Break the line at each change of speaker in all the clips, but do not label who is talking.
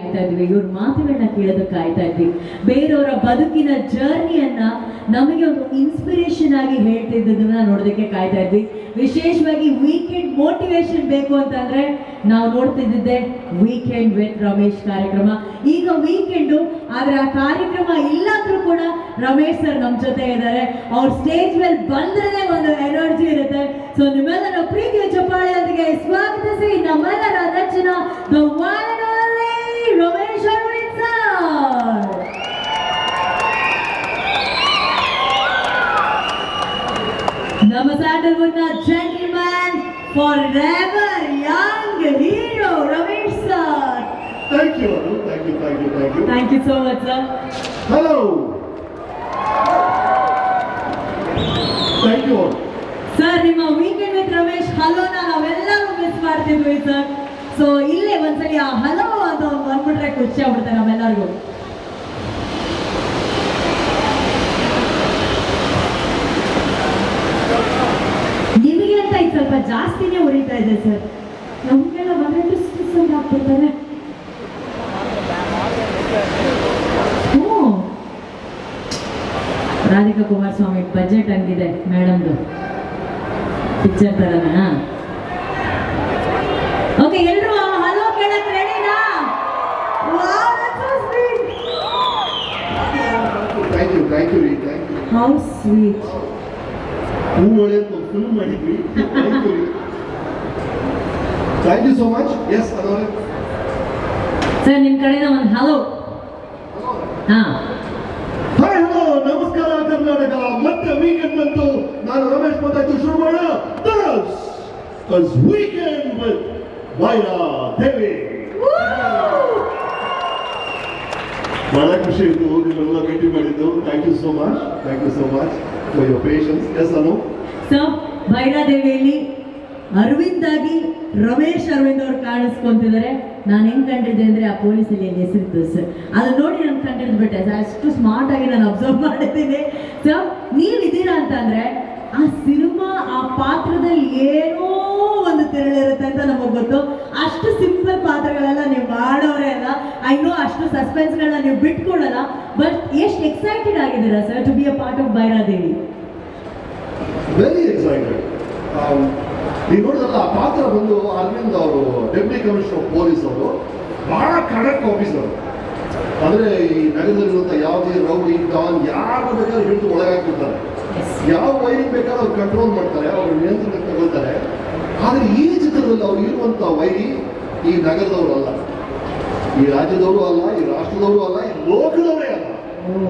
ಕಾಯ್ತಾ ಇದ್ವಿ ಇವ್ರ ಮಾತುಗಳನ್ನ ಕೇಳೋದಕ್ಕೆ ಕಾಯ್ತಾ ಇದ್ವಿ ಬೇರೆಯವರ ಬದುಕಿನ ಜರ್ನಿಯನ್ನ ನಮಗೆ ಒಂದು ಇನ್ಸ್ಪಿರೇಷನ್ ಆಗಿ ಹೇಳ್ತಿದ್ದದನ್ನ ನೋಡೋದಕ್ಕೆ ಕಾಯ್ತಾ ಇದ್ವಿ ವಿಶೇಷವಾಗಿ ವೀಕೆಂಡ್ ಮೋಟಿವೇಶನ್ ಬೇಕು ಅಂತಂದ್ರೆ ನಾವು ನೋಡ್ತಿದ್ದಿದ್ದೆ ವೀಕೆಂಡ್ ವಿತ್ ರಮೇಶ್ ಕಾರ್ಯಕ್ರಮ. ಈಗ ವೀಕೆಂಡು ಆದ್ರೆ ಆ ಕಾರ್ಯಕ್ರಮ ಇಲ್ಲಾದ್ರೂ ಕೂಡ ರಮೇಶ್ ಸರ್ ನಮ್ಮ ಜೊತೆ ಇದ್ದಾರೆ. ಅವ್ರ ಸ್ಟೇಜ್ ಮೇಲೆ ಬಂದ್ರೆ ಒಂದು ಎನರ್ಜಿ ಇರುತ್ತೆ. ಸೊ ನಿಮ್ಮೆಲ್ಲರ ಪ್ರೀತಿಯ ಚಪ್ಪಾಳೆಯೊಂದಿಗೆ ಸ್ವಾಗತಿಸಿ. ನಮ್ಮೆಲ್ಲರ ನೆಚ್ಚಿನ ಸರ್ ನಮ್ಮ ಸ್ಯಾಂಡಲ್ವುಡ್ನ gentleman forever young hero Ramesh sir
Thank you, thank Thank you, you thank you.
Thank you so much sir
hello thank you.
Sir ನಿಮ್ಮ ವೀಕೆಂಡ್ ವಿತ್ ರಮೇಶ್ ಹಲೋನ ನಾವೆಲ್ಲರೂ ಮಿಸ್ ಮಾಡ್ತಿದ್ವಿ ಸರ್ ಸೊ ಇಲ್ಲೇ ಒಂದ್ಸಲಿ ಆ ಹಲೋ ಅಂತ ಒಂದು ಬಂದ್ಬಿಟ್ರೆ ಖುಷಿ ಆಗ್ಬಿಡ್ತಾರೆ ನಮ್ಮೆಲ್ಲರಿಗೂ. ನಿಮಗೆ ಅಂತ ಇದು ಸ್ವಲ್ಪ ಜಾಸ್ತಿನೇ ಉರಿತಾ ಇದೆ ಸರ್ ನಮ್ಗೆಲ್ಲ ಬಂದ್ರೆ ಆಗ್ಬಿಡ್ತಾರೆ ರಾಧಿಕಾ ಕುಮಾರಸ್ವಾಮಿ ಬಜೆಟ್ ಹಂಗಿದೆ ಮೇಡಮ್ದು ಪಿಕ್ಚರ್ ತರನಾ ಓಕೆ ಎಲ್ಲರೂ ಹಲೋ ಕೇಳಕ್ ರೆಡಿನಾ
Thank you, thank you, Ree. Thank you.
How sweet
ಹೂ ಒಳ್ಳೆ ಫಿಲ್ಮ್ ಮಾಡಿದ್ವಿ Thank you, Ree. Thank you so much. Yes, ಅದವರೇ.
ಸರ್ ನಿಮ್ ಕಡೆಯಿಂದ ಒಂದು ಹಲೋ ಹಾ
ಹಾಯ್ ಹಲೋ ನಮಸ್ಕಾರ ಕರ್ನಾಟಕ ಮತ್ತೆ ವೀಕೆಂಡ್ ಬಂತು ನಾನು ರಮೇಶ್ ಮಾತಾಡ್ತು ಶುರು ಮಾಡೋಣ ವೀಕೆಂಡ್ ವಿತ್ ವೈರಾ ದೇವಿ ಬಹಳ ಖುಷಿ ಇತ್ತು ನಿಮ್ಮೆಲ್ಲ ಭೇಟಿ ಮಾಡಿದ್ದು. Thank you so much thank you so much for your patience yes Anu
sir ಭೈರಾದೇವಿಯಲ್ಲಿ Aravind ಆಗಿ ರಮೇಶ್ ಅರವಿಂದ್ ಅವ್ರು ಕಾಣಿಸ್ಕೊಂತಿದ್ದಾರೆ. ನಾನು ಹೆಂಗ್ ಕಂಡಿದ್ದೆ ಅಂದ್ರೆ ಆ ಪೊಲೀಸ್ ಅಲ್ಲಿ ಹೆಸರಿತ್ತು ಸರ್. ಅದನ್ನ ನೋಡಿ ನಾನು ಕಂಡಿದ್ಬಿಟ್ಟೆ. ಅಷ್ಟು ಸ್ಮಾರ್ಟ್ ಆಗಿ ನಾನು ಅಬ್ಸರ್ವ್ ಮಾಡಿದ್ದೀನಿ. ಸರ್ ನೀವಿದ್ದೀರಾ ಅಂತ ಅಂದ್ರೆ ಆ ಸಿನಿಮಾ, ಆ ಪಾತ್ರದಲ್ಲಿ ಏನೋ ಒಂದು ತಿರುಳಿರುತ್ತೆ ಅಂತ ನಮಗೆ ಗೊತ್ತು. ಅಷ್ಟು ಸಿಂಪಲ್ ಪಾತ್ರಗಳೆಲ್ಲ ನೀವು ಮಾಡೋರೇ ಅಲ್ಲ. ಐ ನೋ ಅಷ್ಟು ಸಸ್ಪೆನ್ಸ್ಗಳನ್ನ ನೀವು ಬಿಟ್ಕೊಡಲ್ಲ ಬಟ್ ಎಷ್ಟು ಎಕ್ಸೈಟೆಡ್ ಆಗಿದ್ದೀರಾ sir to be a part of Bhairadevi
very excited ನೀವು ನೋಡಿದ್ರಲ್ಲ, ಆ ಪಾತ್ರ ಬಂದು ಅರವಿಂದ್ ಅವರು ಡೆಪ್ಟಿ ಕಮಿಷನರ್ ಪೊಲೀಸ್ ಅವರು, ಬಹಳ ಖಡಕ್ ಆಫೀಸರ್ ಅಂದ್ರೆ ಈ ನಗರದಲ್ಲಿರುವಂತ ಯಾವುದೇ ರೌಡಿ, ಡಾನ್, ಯಾರು ಬೇಕಾದ್ರೂ ಹಿಡಿದು ಒಳಗಾಕ್ಬಿಡ್ತಾರೆ ಯಾವ ವೈರಿಂಗ್ ಬೇಕಾದ್ರೂ ಅವ್ರು ಕಂಟ್ರೋಲ್ ಮಾಡ್ತಾರೆ ಅವ್ರು ನಿಯಂತ್ರಣಕ್ಕೆ ತಗೊಳ್ತಾರೆ. ಆದ್ರೆ ಈ ಚಿತ್ರದಲ್ಲಿ ಅವ್ರು ಇರುವಂತ ವೈರಿ ಈ ನಗರದವರು ಅಲ್ಲ. ಈ ರಾಜ್ಯದವರು ಅಲ್ಲ ಈ ರಾಷ್ಟ್ರದವರು ಅಲ್ಲ ಈ ಲೋಕದವರೇ ಅಲ್ಲ.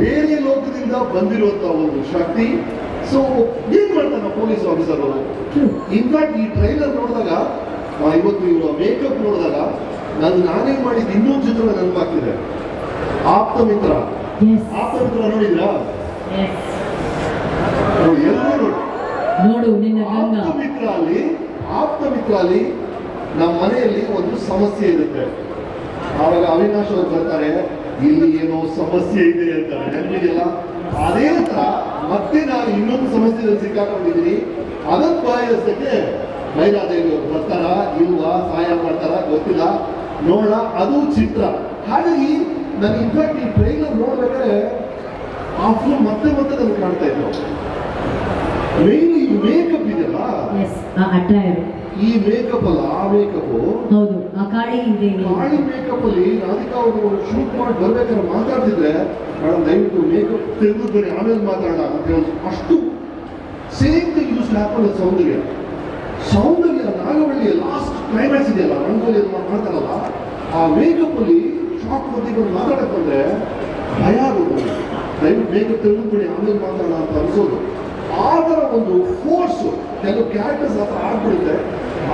ಬೇರೆ ಲೋಕದಿಂದ ಬಂದಿರುವಂತ ಒಂದು ಶಕ್ತಿ. ಸೊ ಏನ್ ಮಾಡ್ತಾನೆ ಪೊಲೀಸ್ ಆಫೀಸರ್ ಅವರು? ಇನ್ಫ್ಯಾಕ್ಟ್ ಈ ಟ್ರೈಲರ್ ನೋಡಿದಾಗ ಇವತ್ತು ಇವರ ಮೇಕಪ್ ನೋಡಿದಾಗ ನಾನು ನಾನೇ ಮಾಡಿದ ಇನ್ನೊಂದು ಚಿತ್ರ ನೆನಪಾಗ್ತಿದೆ ಆಪ್ತ ಮಿತ್ರ ಆಪ್ತ ಮಿತ್ರ ನೋಡಿದ್ರಾ? ಎಲ್ಲರೂ ನೋಡು
ನಿನ್ನ ಗಂಗಾ
ಆಪ್ತ ಮಿತ್ರ ಅಲ್ಲಿ ಆಪ್ತ ಮಿತ್ರ ಅಲ್ಲಿ ನಮ್ಮ ಮನೆಯಲ್ಲಿ ಒಂದು ಸಮಸ್ಯೆ ಇರುತ್ತೆ. ಆವಾಗ ಅವಿನಾಶ್ ಅವ್ರು ಬರ್ತಾರೆ ಇಲ್ಲಿ ಏನೋ ಸಮಸ್ಯೆ ಇದೆ ಅಂತಾರೆ. ನೆನಪಿದೆಯಲ್ಲ ಅದೇ ತರ ಮತ್ತೆ ನಾನು ಇನ್ನೊಂದು ಸಮಸ್ಯೆಯಲ್ಲಿ ಸಿಕ್ಕಾಕೊಂಡಿದ್ದೀನಿ. ಅದನ್ನ ಬಯಸಕ್ಕೆ ಮೈಲಾದೇವಿ ಅವರು ಬರ್ತಾರ ಇಲ್ವಾ ಸಹಾಯ ಮಾಡ್ತಾರ ಗೊತ್ತಿಲ್ಲ. ನೋಡೋಣ ಅದು ಚಿತ್ರ. ಹಾಗಾಗಿ ನಾನು ಇನ್ಫ್ಯಾಕ್ಟ್ ಈ ಟ್ರೈಲರ್ ನೋಡ್ಬೇಕಾದ್ರೆ ಆ ಫಿಲ್ಮ್ ಮತ್ತೆ ಮತ್ತೆ ನನಗೆ ಕಾಣ್ತಾ ಇತ್ತು. ಮೇನ್ ಈ ಮೇಕಪ್ ಇದೆಯಲ್ಲ?
ಎಸ್ ಆ ಅಟೈರ್
ಈ ಮೇಕಪ್ ಅಲ್ಲ ಆ ಮೇಕಪ್
ಹೌದು ಆ ಕಾಳಿ ಇದೆ.
ಕಾಳಿ ಮೇಕಪ್ ಅಲ್ಲಿ ರಾಧಿಕಾ ಅವರು ಶೂಟ್ ಮಾಡಿ ಬರ್ಬೇಕಾದ್ರೆ ಮಾತಾಡ್ತಿದ್ರೆ ಮೇಡಮ್ ದಯವಿಟ್ಟು ಮೇಕಪ್ ತೆಗೆದು ಬನ್ನಿ ಆಮೇಲೆ ಮಾತಾಡೋಣ ಅಂತ ಹೇಳಿ ಅಷ್ಟು same thing use happen Soundarya. Soundarya Nagavalli last climax ಇದೆಯಲ್ಲ ರಂಗೋಲಿ ಮಾಡ್ತಾರಲ್ಲ ಆ ಮೇಕಪ್ ಅಲ್ಲಿ ಶಾಕ್ ಬಂದು ಮಾತಾಡಕ್ಕೆ ಮಾತಾಡಕ್ ಬಂದ್ರೆ ಭಯ ಆಗೋದು. ದಯವಿಟ್ಟು ಮೇಕಪ್ ತೆಗೆದು ಬಿಡಿ ಆಮೇಲೆ ಮಾತಾಡೋಣ ಅಂತ ಅನ್ಸೋದು. ಆ ಥರ ಒಂದು ಫೋರ್ಸ್ ಕೆಲವು ಕ್ಯಾರೆಕ್ಟರ್ಸ್ ಆ ಥರ ಆಗ್ಬಿಡುತ್ತೆ.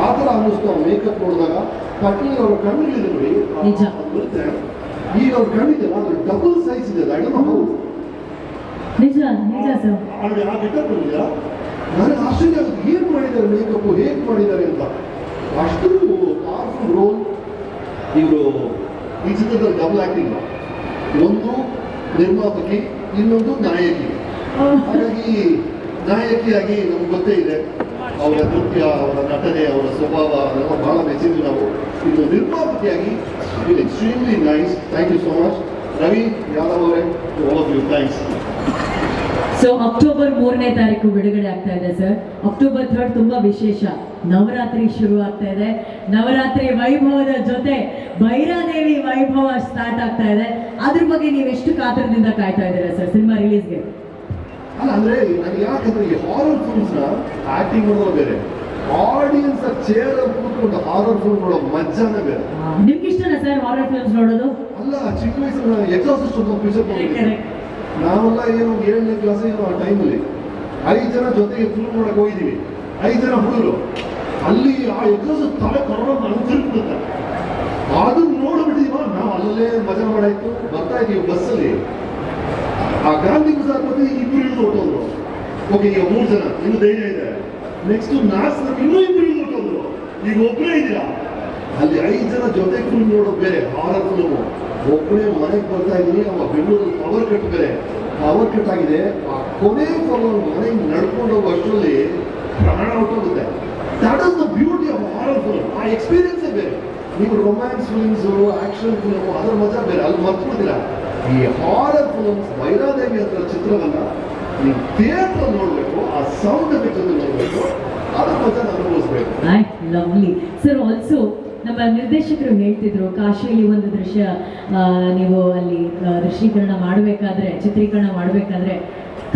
ಆ ಥರ ಅನ್ನಿಸ್ತು ಆ ಮೇಕಪ್ ನೋಡಿದಾಗ. ಕಟ್ಲಿ ಅವ್ರ ಕಣ್ಣಿಗೆ ನೋಡಿ. ಬರುತ್ತೆ. ಈಗ ಅವ್ರ ಕಣ್ಣಿದೆಯಲ್ಲ ಅದ್ರ ಡಬಲ್ ಸೈಜ್ ಇದೆ
ನಿಜ ನಿಜ ಸರ್.
ಅಲ್ಲಿ ಆ ಗೆಟಪ್ ಬಂದಿಲ್ಲ ನನಗೆ ಆಶ್ಚರ್ಯ ಆಗುತ್ತೆ ಏನ್ ಮಾಡಿದ್ದಾರೆ ಮೇಕಪ್ ಹೇಗೆ ಮಾಡಿದ್ದಾರೆ ಅಂತ. ಅಷ್ಟು ಪವರ್ಫುಲ್ ರೋಲ್ ಇವರು ಈ ಚಿತ್ರದಲ್ಲಿ ಡಬಲ್ ಆಕ್ಟಿಂಗ್ ಒಂದು ನಿರ್ಮಾಪಕಿ ಇನ್ನೊಂದು ನಾಯಕಿ. ಹಾಗಾಗಿ ನಾಯಕಿಯಾಗಿ ನಮ್ಗೆ ಗೊತ್ತೇ ಇದೆ. ಅವರ ನೃತ್ಯ, ಅವರ ನಟನೆ, ಅವರ ಸ್ವಭಾವ ಅದೆಲ್ಲ ಬಹಳ ಮೆಚ್ಚಿದ್ವಿ ನಾವು ಇದು ನಿರ್ಮಾಪಕಿಯಾಗಿ extremely nice thank you so much Ravi Yadav ಅವರೇ ಯು ಥ್ಯಾಂಕ್ಸ್
ಸೊ ಅಕ್ಟೋಬರ್ ಮೂರನೇ ತಾರೀಕು ಬಿಡುಗಡೆ ಆಗ್ತಾ ಇದೆ ಸರ್ ಅಕ್ಟೋಬರ್ ಥರ್ಡ್ ತುಂಬಾ ವಿಶೇಷ. ನವರಾತ್ರಿ ಶುರು ಆಗ್ತಾ ಇದೆ. ನವರಾತ್ರಿ ವೈಭವದ ಜೊತೆ ಭೈರಾದೇವಿ ವೈಭವ ಸ್ಟಾರ್ಟ್ ಆಗ್ತಾ ಇದೆ. ಅದ್ರ ಬಗ್ಗೆ ನೀವು ಎಷ್ಟು ಕಾತರದಿಂದ ಕಾಯ್ತಾ ಇದ್ದೀರಾ ಸರ್ ಸಿನಿಮಾ ರಿಲೀಸ್ಗೆ
ಅಲ್ಲ ಅಂದ್ರೆ ನನಗೆ ಯಾಕಂದ್ರೆ ಈ ಹಾರರ್ ಫಿಲ್ಮ್ಸ್ನ ಆಕ್ಟಿಂಗ್ ಮಾಡೋದು ಬೇರೆ. ಆಡಿಯನ್ಸ್ ಚೇರ್ ಕೂತ್ಕೊಂಡು ಹಾರರ್ ಫಿಲ್ಮ್ ನೋಡೋ ಮಜ್ಜಾನೇ ಬೇರೆ.
ನಿಮ್ಗೆ ಇಷ್ಟನಾ ಸರ್ ಹಾರರ್ ಫಿಲ್ಮ್ಸ್ ನೋಡೋದು?
ಅಲ್ಲ ಚಿಕ್ಕ ವಯಸ್ಸಿನ ಎಕ್ಸಾಸ್ಟ್ ಒಂದು ಫ್ಯೂಚರ್ ನಾವೆಲ್ಲ ಏನು ಏಳನೇ ಕ್ಲಾಸ್ ಏನು ಆ ಟೈಮಲ್ಲಿ ಐದು ಜನ ಜೊತೆಗೆ ಫಿಲ್ಮ್ ನೋಡಕ್ ಹೋಗಿದೀವಿ ಐದು ಜನ ಹುಡುಗರು. ಅಲ್ಲಿ ಆ ಎಕ್ಸಾಸಿಸ್ಟ್ ತಲೆ ಕರೋಣ ಅಂತಿರ್ಬಿಡುತ್ತೆ ಅದನ್ನ ನೋಡ್ಬಿಟ್ಟಿದೀವ ನಾವು ಅಲ್ಲೇ ಮಜಾ ಮಾಡಾಯ್ತು. ಬರ್ತಾ ಇದೀವಿ ಬಸ್ಸಲ್ಲಿ. ಆ ಗಾಂಧಿ ಬಜಾರ್ ಮತ್ತೆ ಇಬ್ಬರು ಇಳಿದು ಹೊಟ್ಟೋದ್ರು ಓಕೆ ಈಗ ಮೂರು ಜನ, ಇನ್ನು ಧೈರ್ಯ ಇದೆ. ನೆಕ್ಸ್ಟ್ ಜನ, ಇನ್ನೂ ಇಬ್ಬರು ಇಳಿದು ಹೊಟ್ಟೋದ್ರು ಈಗ ಒಬ್ಬರೇ ಇದ್ದೀರಾ? ಅಲ್ಲಿ ಐದು ಜನ ಜೊತೆ ಫಿಲ್ಮ್ ನೋಡೋ ಬೇರೆ, ಹಾರರ್ ಫಿಲ್ಮ್ ಒಬ್ಬನೇ ಮನೆಗೆ ಬರ್ತಾ ಇದ್ದೀನಿ, ಅವ ಬೆಂಗಳೂರು ಪವರ್ ಕಟ್ ಬೇರೆ ಪವರ್ ಕಟ್ ಆಗಿದೆ. ಆ ಕೊನೆ ಪವರ್ ಮನೆಗೆ ನಡ್ಕೊಂಡು ಅಷ್ಟರಲ್ಲಿ ಪ್ರಾಣ ಹೊಟ್ಟೋಗುತ್ತೆ that is the beauty of horror film ಆ ಎಕ್ಸ್ಪೀರಿಯನ್ಸೇ ಬೇರೆ. ನೀವು ರೊಮ್ಯಾನ್ಸ್ ಫಿಲ್ಮ್ಸು ಆಕ್ಷನ್ ಫಿಲ್ಮು ಅದ್ರ ಮಜಾ ಬೇರೆ. ಅಲ್ಲಿ ಮರ್ತ್ಬಿಡ್ತೀರಾ? ಈ ಹಾರರ್ ಫಿಲ್ಮ್ಸ್ ಭೈರಾದೇವಿ ಅಂತ ಚಿತ್ರವನ್ನ ನೀವು ಥಿಯೇಟರ್ ನೋಡಬೇಕು, ಆ ಸೌಂಡ್ ಪಿಕ್ಚರ್ ನೋಡಬೇಕು ಅನುಭವಿಸ್ಬೇಕು.
ಸರ್ ಆಲ್ಸೋ ನಮ್ಮ ನಿರ್ದೇಶಕರು ಹೇಳ್ತಿದ್ರು, ಕಾಶಿಯಲ್ಲಿ ಒಂದು ದೃಶ್ಯ ನೀವು ಅಲ್ಲಿ ದೃಶ್ಯೀಕರಣ ಮಾಡಬೇಕಾದ್ರೆ, ಚಿತ್ರೀಕರಣ ಮಾಡಬೇಕಾದ್ರೆ,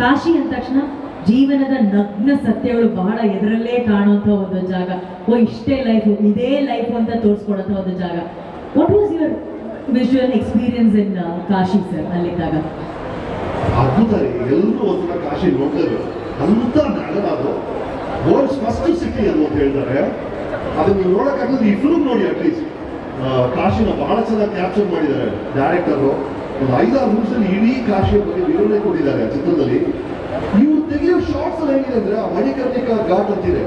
ಕಾಶಿ ಅಂದ ತಕ್ಷಣ ಜೀವನದ ನಗ್ನ ಸತ್ಯಗಳು ಬಹಳ ಎದುರಲ್ಲೇ ಕಾಣುವಂಥ ಒಂದು ಜಾಗ. ಓ, ಇಷ್ಟೇ ಲೈಫ್ ಇದೇ ಲೈಫ್ ಅಂತ ತೋರಿಸ್ಕೊಡಂಥ ಒಂದು ಜಾಗ. What was your visual experience in Kashi sir ಅಲ್ಲಿದ್ದಾಗ.
ಅದ್ಭುತ ಎಲ್ಲರೂ ಒಂದ್ಸಲ ಕಾಶಿ ನೋಡ್ಲೇಬೇಕು ಅಂತ ನಗರ ಅದು ವರ್ಲ್ಡ್ಸ್ ಫಸ್ಟ್ ಸಿಟಿ ಅದು ಅಂತ ಹೇಳ್ತಾರೆ. ಅದನ್ನ ನೀವು ನೋಡಕ್ಕಾಗಲ್ಲ ನೋಡಿ ಅಟ್ಲೀಸ್ಟ್ ಕಾಶಿನ ಬಹಳ ಚೆನ್ನಾಗಿ ಕ್ಯಾಪ್ಚರ್ ಮಾಡಿದ್ದಾರೆ ಡೈರೆಕ್ಟರು ಒಂದು ಐದಾರು ನಿಮಿಷದಲ್ಲಿ ಇಡೀ ಕಾಶಿಯ ಬಗ್ಗೆ ವಿವರಣೆ ಕೊಟ್ಟಿದ್ದಾರೆ ಆ ಚಿತ್ರದಲ್ಲಿ. ನೀವು ತೆಗೆಯೋ ಶಾರ್ಟ್ಸ್ ಅಲ್ಲಿ ಹೇಗಿದೆ ಅಂದ್ರೆ ಆ ಮಣಿಕರ್ಣಿಕಾ ಘಾಟ್ ಅಂತಿದೆ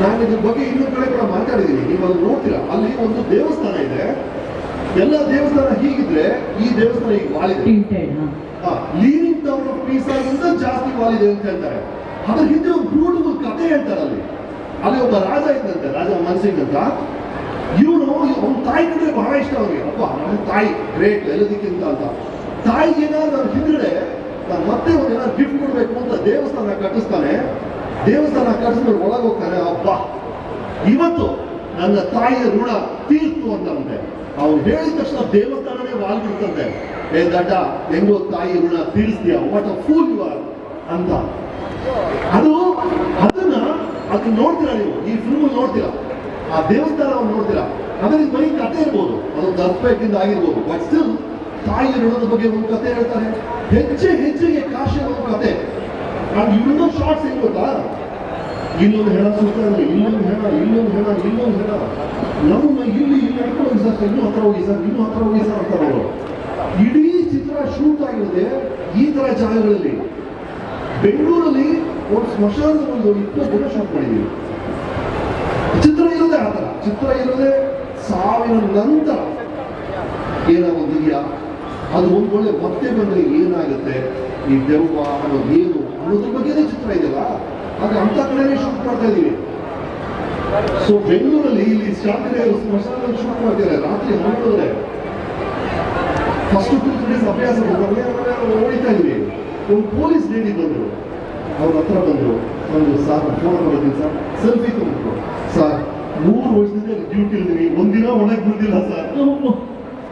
ನಾನು ಇದ್ರ ಬಗ್ಗೆ ಇನ್ನೊಂದು ಕಡೆ ಕೂಡ ಮಾತಾಡಿದ್ದೀನಿ. ನೀವು ಅದನ್ನ ನೋಡ್ತೀರಾ? ಅಲ್ಲಿ ಒಂದು ದೇವಸ್ಥಾನ ಇದೆ. ಎಲ್ಲ ದೇವಸ್ಥಾನ ಹೀಗಿದ್ರೆ ಈ ದೇವಸ್ಥಾನ ಈಗ ವಾಲಿದೆ. ಲೀನಿಂಗ್ ಟವರ್ ಆಫ್ ಪೀಸ್ ಆಗಿಂತ ಜಾಸ್ತಿ ವಾಲಿದೆ ಅಂತ ಹೇಳ್ತಾರೆ. ಅದ್ರ ಹಿಂದೆ ಒಂದು ಬ್ಯೂಟಿಫುಲ್ ಕಥೆ ಹೇಳ್ತಾರೆ ಅಲ್ಲಿ. ಅಲ್ಲಿ ಒಬ್ಬ ರಾಜ ಇದ್ದಂತೆ ರಾಜ ಮನ್ಸಿಂಗ್ ಅಂತ ಇವನು ಅವನ ತಾಯಿ ಕಂಡ್ರೆ ಬಹಳ ಇಷ್ಟ ಅವ್ರಿಗೆ ಅಪ್ಪ ನಮ್ಮ ತಾಯಿ ಗ್ರೇಟ್ ಎಲ್ಲದಕ್ಕಿಂತ ಅಂತ. ತಾಯಿಗೆ ಏನಾದ್ರು ಹಿಂದ್ರೆ ನಾನು ಮತ್ತೆ ಒಂದು ಏನಾದ್ರು ಗಿಫ್ಟ್ ಕೊಡ್ಬೇಕು ಅಂತ ದೇವಸ್ಥಾನ ಕಟ್ಟಿಸ್ತಾನೆ. ದೇವಸ್ಥಾನ ಕಟ್ಟಿಸ್ಕೊಂಡು ಒಳಗೆ ಹೋಗ್ತಾನೆ ಅಪ್ಪ ಇವತ್ತು ನನ್ನ ತಾಯಿಯ ಋಣ ತೀರ್ತು ಅಂತಂತೆ ಅವ್ನು ಹೇಳಿದ ತಕ್ಷಣ ದೇವಸ್ಥಾನನೇ ವಾಲ್ಬಿಡ್ತಂತೆ ಏ, ದಡ್ಡ, ಹೆಂಗೋ ತಾಯಿ ಋಣ ತೀರಿಸ್ತೀಯ? What a fool you are ಅಂತ. ಅದು, ಅದನ್ನ ಅದನ್ನ ನೋಡ್ತೀರಾ ನೀವು? ಈ ಫಿಲ್ಮ್ ನೋಡ್ತೀರಾ? ಆ ದೇವಸ್ಥಾನವನ್ನು ನೋಡ್ತೀರಾ? ಅದರಲ್ಲಿ ಬರೀ ಕಥೆ ಇರ್ಬೋದು. ಅದೊಂದು ಅರ್ಪೇಕಿಂದ ಆಗಿರ್ಬೋದು. ಬಟ್ ಸ್ಟಿಲ್ ತಾಯಿ ಋಣದ ಬಗ್ಗೆ ಒಂದು ಕಥೆ ಹೇಳ್ತಾರೆ. ಹೆಚ್ಚೆ ಹೆಚ್ಚಿಗೆ ಕಾಶಿ ಒಂದು ಕತೆ. ಅದು ಇನ್ನೊಂದು ಶಾರ್ಟ್ಸ್ ಏನ್ ಗೊತ್ತಾ? ಇನ್ನೊಂದು ಹೆಣ ಸುತ್ತಾನೆ ಇನ್ನೊಂದು ಹೇಳ ಹೆಣ ಇನ್ನೊಂದು ಹೆಣ ನಮ್ಮ ಇಲ್ಲಿ ನಡ್ಕೊಂಡು ಸರ್ ಇನ್ನೂ ಹತ್ರ ಹೋಗಿ ಸರ್ ಇನ್ನೂ ಹತ್ರ ಹೋಗಿ ಸರ್ ಇಡೀ ಚಿತ್ರ ಶೂಟ್ ಆಗಿರೋದೆ ಈ ತರ ಜಾಗಗಳಲ್ಲಿ. ಬೆಂಗಳೂರಲ್ಲಿ ಒಂದು ಸ್ಮಶಾನದ ಒಂದು ಇಪ್ಪತ್ತು ದಿನ ಶೂಟ್ ಮಾಡಿದ್ದೀವಿ ಚಿತ್ರ ಇರೋದೇ ಆ ಥರ ಚಿತ್ರ ಇರೋದೇ ಸಾವಿನ ನಂತರ ಏನಾಗೋದಿದೆಯಾ? ಅದು ಒಂದು ಒಳ್ಳೆ ಮತ್ತೆ ಬಂದರೆ ಏನಾಗುತ್ತೆ? ಈ ದೆವ್ವ ಅನ್ನೋದು ಏನು ಅನ್ನೋದ್ರ ಬಗ್ಗೆನೇ ಚಿತ್ರ ಇದೆಯಲ್ಲ? ಹಾಗೆ ಅಂತ ಕಡೆನೇ ಶೂಟ್ ಮಾಡ್ತಾ ಇದೀವಿ. ಸೊ ಬೆಂಗಳೂರಲ್ಲಿ ಇಲ್ಲಿ ಶಾಂತಿಗೆ ಸ್ಮಶಾನ ಶೂಟ್ ಮಾಡಿದ್ದಾರೆ ರಾತ್ರಿ ಹನ್ನೊಂದುವರೆ ಫಸ್ಟ್ ಟೂ ತ್ರೀ ಡೇಸ್ ಅಭ್ಯಾಸ ಓಡಿತಾ ಇದ್ವಿ. ಒಂದು ಪೊಲೀಸ್ ಲೇಡಿ ಬಂದರು. ಅವ್ರ ಹತ್ರ ಬಂದರು. ಒಂದು ಸಾರ್ ಫೋನ್ ಬರೋದಿಲ್ಲ ಸರ್. ಸೆಲ್ಫಿ ತಗೊಂಡ್ರು. ಸರ್, ಮೂರು ವರ್ಷದಿಂದ ಡ್ಯೂಟಿ ಇರ್ತೀನಿ ಒಂದಿನ ಒಳಗೆ ಬಂದಿಲ್ಲ ಸರ್.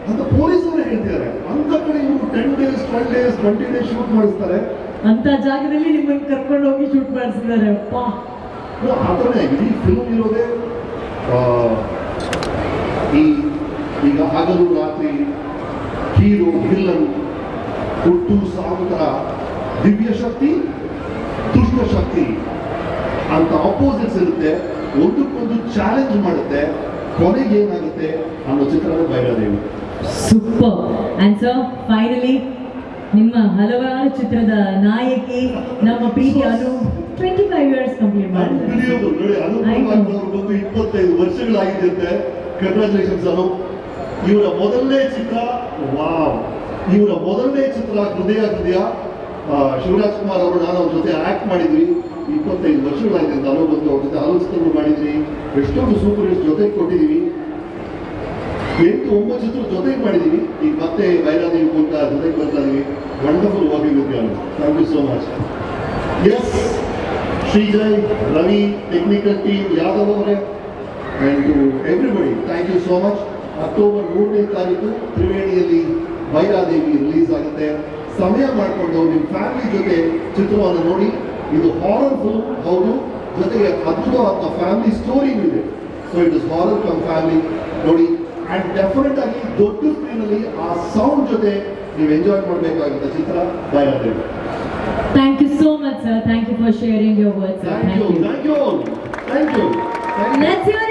ಅಂತ ಪೊಲೀಸರೇ ಹೇಳ್ತಿದ್ದಾರೆ. ಅಂತ ಕಡೆ ಇವರು ten days twelve days twenty days shoot ಮಾಡಿಸ್ತಾರೆ.
ಅಂತ ಜಾಗದಲ್ಲಿ ನಿಮ್ಮನ್ನು ಕರ್ಕೊಂಡು ಹೋಗಿ ಶೂಟ್ ಮಾಡಿಸಿದ್ದಾರೆ
ಆ ಥರನೇ ಇಡೀ ಫಿಲ್ಮ್ ಇರೋದೇ ಈ ಈಗ ಹಗಲು ರಾತ್ರಿ ಹೀರೋ ವಿಲ್ಲನ್ ಹುಟ್ಟು ಸಾವು ಥರ ದಿವ್ಯ ಶಕ್ತಿ ದುಷ್ಟ ಶಕ್ತಿ ಅಂತ ಅಪೋಸಿಟ್ಸ್ ಇರುತ್ತೆ ಒಂದಕ್ಕೊಂದು ಚಾಲೆಂಜ್ ಮಾಡುತ್ತೆ ಕೊನೆಗೆ ಏನಾಗುತ್ತೆ ಅನ್ನೋ ಚಿತ್ರನೇ ಬಯಲದೇವಿ
ಸೂಪರ್ ಅಂಡ್ ಸರ್ ಫೈನಲಿ ನಿಮ್ಮ ಹಲವಾರು ಚಿತ್ರದ ನಾಯಕಿ ನಮ್ಮ ಪ್ರೀತಿ Anu twenty five years complete
ಇಪ್ಪತ್ತೈದು ಕಂಗ್ರಾಚುಲೇಷನ್ಸ್ ಅನು. ಇವರ ಮೊದಲನೇ ಚಿತ್ರ ವಾವ್. ಇವರ ಮೊದಲನೇ ಚಿತ್ರ ಹೃದಯ ಹೃದಯ. ಶಿವರಾಜ್ ಕುಮಾರ್ ಅವರು ನಾನು ಅವ್ರ ಜೊತೆ ಆಕ್ಟ್ ಮಾಡಿದ್ವಿ. ಇಪ್ಪತ್ತೈದು ವರ್ಷಗಳಾಗಿದೆ ನಾನು ಬಂದು ಅವ್ರ ಜೊತೆ ಆಲೋಚನೆ ಮಾಡಿದ್ವಿ. ಎಷ್ಟೊಂದು ಸೂಪರ್ ಹಿಟ್ ಜೊತೆಗೆ ಕೊಟ್ಟಿದ್ದೀವಿ ಎಂಟು ಒಂಬತ್ತು ಚಿತ್ರ ಜೊತೆಗೆ ಮಾಡಿದ್ದೀವಿ ಈಗ ಮತ್ತೆ ಬೈರಾದೇವಿ ಕೂಟ ಜೊತೆಗೆ ಬರ್ತಾ ಇದೀವಿ. Wonderful working with you thank you so much S Shreejay, Ravi technical team Yadav ಅವರೇ. And to everybody thank you so much October ಮೂರನೇ ತಾರೀಕು ತ್ರಿವೇಣಿಯಲ್ಲಿ ಬೈರಾದೇವಿ ರಿಲೀಸ್ ಆಗುತ್ತೆ. ಸಮಯ ಮಾಡಿಕೊಂಡು ನಿಮ್ಮ ಫ್ಯಾಮಿಲಿ ಜೊತೆ ಚಿತ್ರವನ್ನು ನೋಡಿ. ಇದು ಹಾರರ್ ಫಿಲ್ಮ್ ಹೌದು. ಜೊತೆಗೆ ಅದ್ಭುತವಾದ ಫ್ಯಾಮಿಲಿ ಸ್ಟೋರಿ ಇದೆ. So it is horror cum family ನೋಡಿ ಆ್ಯಂಡ್ ಡೆಫಿನೆಟ್ ಆಗಿ ದೊಡ್ಡ ಸ್ಕ್ರೀನಲ್ಲಿ ಆ ಸೌಂಡ್ ಜೊತೆ ನೀವು ಎಂಜಾಯ್ ಮಾಡಬೇಕಾಗುತ್ತೆ ಚಿತ್ರ Thank
you so much, sir. Thank you for sharing your words, sir.
Thank, thank you. you. Thank you all. Thank you. Thank you.
Let's hear